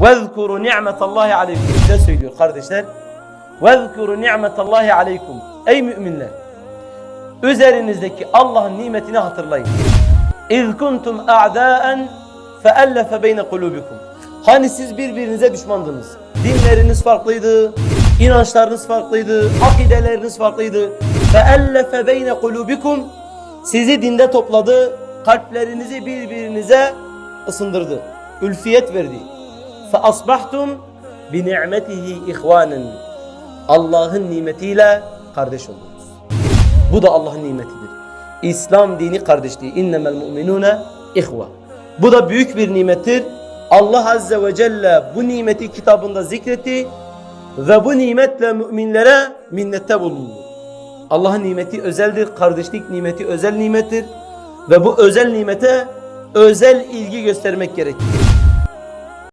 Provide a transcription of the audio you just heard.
وَذْكُرُوا نِعْمَةَ اللّٰهِ عَلَيْكُمْ Bize söylüyor kardeşler. وَذْكُرُوا نِعْمَةَ اللّٰهِ عَلَيْكُمْ Ey müminler! Üzerinizdeki Allah'ın nimetini hatırlayın. اِذْ كُنْتُمْ اَعْدَاءً فَأَلَّفَ بَيْنَ قُلُوبِكُمْ Hani siz birbirinize düşmandınız. Dinleriniz farklıydı, inançlarınız farklıydı, akideleriniz farklıydı. فَأَلَّفَ بَيْنَ قُلُوبِكُمْ Sizi dinde topladı, kalplerinizi birbirinize ısındırdı. Ülfiyet verdi. فَأَصْبَحْتُمْ بِنِعْمَتِهِ اِخْوَانًا Allah'ın nimetiyle kardeş oldunuz. Bu da Allah'ın nimetidir. İslam dini kardeşliği. İnnemel mu'minune ihva. Bu da büyük bir nimettir. Allah Azze ve Celle bu nimeti kitabında zikretti ve bu nimetle müminlere minnette bulundu. Allah'ın nimeti özeldir. Kardeşlik nimeti özel nimettir. Ve bu özel nimete özel ilgi göstermek gerekir.